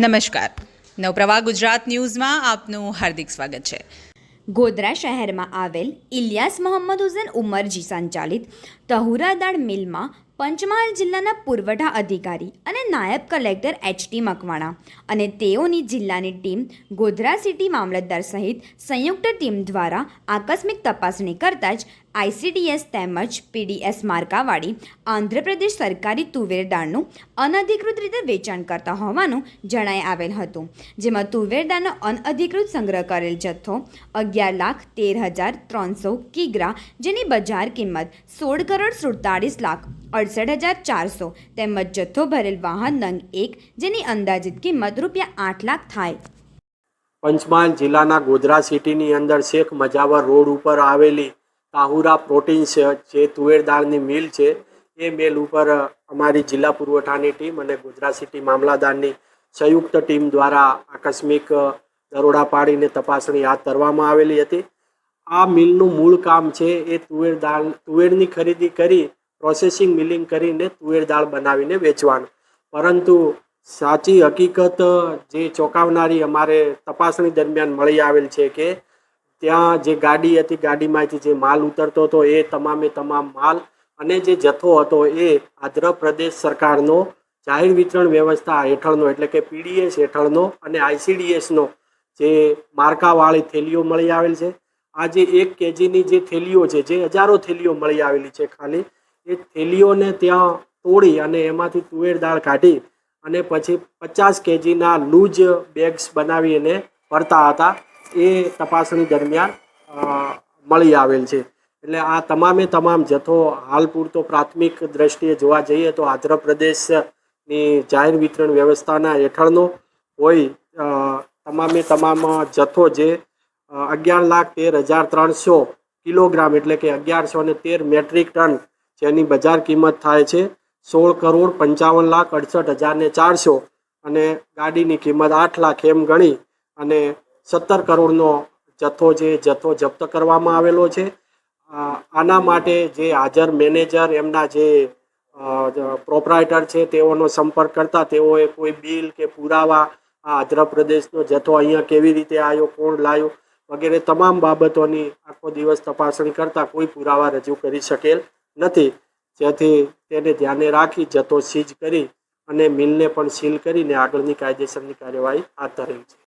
નમસ્કાર. નવપ્રવાહ ગુજરાત ન્યૂઝમાં આપનું હાર્દિક સ્વાગત છે. ગોધરા શહેરમાં આવેલ ઇલિયાસ મોહમ્મદ હુસેન ઉમરજી સંચાલિત તહુરાદાળ મિલમાં પંચમહાલ જિલ્લાના પુરવઠા અધિકારી અને નાયબ કલેક્ટર એચ ટી મકવાણા અને તેઓની જિલ્લાની ટીમ ગોધરા સિટી મામલતદાર સહિત સંયુક્ત ટીમ દ્વારા આકસ્મિક તપાસણી કરતાં જ આઈસીડીએસ તેમજ પીડીએસ માર્કાવાળી આંધ્રપ્રદેશ સરકારી તુવેર દાળનું અનધિકૃત રીતે વેચાણ કરતા હોવાનું જણાઈ આવેલ હતું. જેમાં તુવેર દાળનો અનઅધિકૃત સંગ્રહ કરેલ જથ્થો અગિયાર લાખ તેર હજાર ત્રણસો કિગ્રા, જેની બજાર કિંમત સોળ કરોડ સુડતાળીસ લાખ અડસઠ હજાર ચારસો તેમજ જથ્થો ભરેલ વાહન નંગ એક, જેની અંદાજિત કિંમત રૂપિયા આઠ લાખ થાય. પંચમહાલ જિલ્લાના ગોધરા સિટીની અંદર શેખ મજાવર રોડ ઉપર આવેલી તાહુરા પ્રોટીન્સ જે તુવેર દાળની મિલ છે, એ મિલ ઉપર અમારી જિલ્લા પુરવઠાની ટીમ અને ગુજરાત સિટી મામલાદારની સંયુક્ત ટીમ દ્વારા આકસ્મિક દરોડા પાડીને તપાસણી હાથ ધરવામાં આવેલી હતી. આ મિલનું મૂળ કામ છે એ તુવેર દાળ, તુવેરની ખરીદી કરી, પ્રોસેસિંગ મિલિંગ કરીને તુવેર દાળ બનાવીને વેચવાનું. પરંતુ સાચી હકીકત જે ચોંકાવનારી અમારે તપાસણી દરમિયાન મળી આવેલ છે કે ત્યાં જે ગાડી હતી, ગાડીમાંથી જે માલ ઉતરતો હતો, એ તમામે તમામ માલ અને જે જથ્થો હતો એ આંધ્રપ્રદેશ સરકારનો જાહેર વિતરણ વ્યવસ્થા હેઠળનો, એટલે કે પીડીએસ હેઠળનો અને આઈસીડીએસનો જે માર્કાવાળી થેલીઓ મળી આવેલ છે. આ જે એક કેજીની જે થેલીઓ છે, જે હજારો થેલીઓ મળી આવેલી છે ખાલી, એ થેલીઓને ત્યાં તોડી અને એમાંથી તુવેર દાળ કાઢી અને પછી પચાસ કેજીના લૂજ બેગ્સ બનાવીને ભરતા હતા. એ તપાસણી દરમિયાન મળી આવેલ છે. એટલે આ તમામે તમામ જથ્થો હાલ પૂરતો પ્રાથમિક દ્રષ્ટિએ જોવા જઈએ તો આંધ્રપ્રદેશની જાહેર વિતરણ વ્યવસ્થાના હેઠળનો હોય તમામે તમામ જથ્થો જે અગિયાર લાખ તેર હજાર ત્રણસો કિલોગ્રામ એટલે કે અગિયારસો ને તેર મેટ્રિક ટન જેની બજાર કિંમત થાય છે સોળ કરોડ પંચાવન લાખ અડસઠ હજાર ને ચારસો અને ગાડીની કિંમત આઠ લાખ એમ ગણી અને સત્તર કરોડનો જથ્થો જે જથ્થો જપ્ત કરવામાં આવેલો છે. આના માટે જે હાજર મેનેજર, એમના જે પ્રોપરાઇટર છે, તેઓનો સંપર્ક કરતા તેઓએ કોઈ બિલ કે પુરાવા, આ આંધ્રપ્રદેશનો જથ્થો અહીંયા કેવી રીતે આવ્યો કોણ લાવ્યો વગેરે તમામ બાબતોની આખો દિવસ તપાસણી કરતા કોઈ પુરાવા રજૂ કરી શકેલ નથી. જેથી તેને ધ્યાને રાખી જથ્થો સીઝ કરી અને મિલને પણ સીલ કરીને આગળની કાયદેસરની કાર્યવાહી હાથ ધરેલ છે.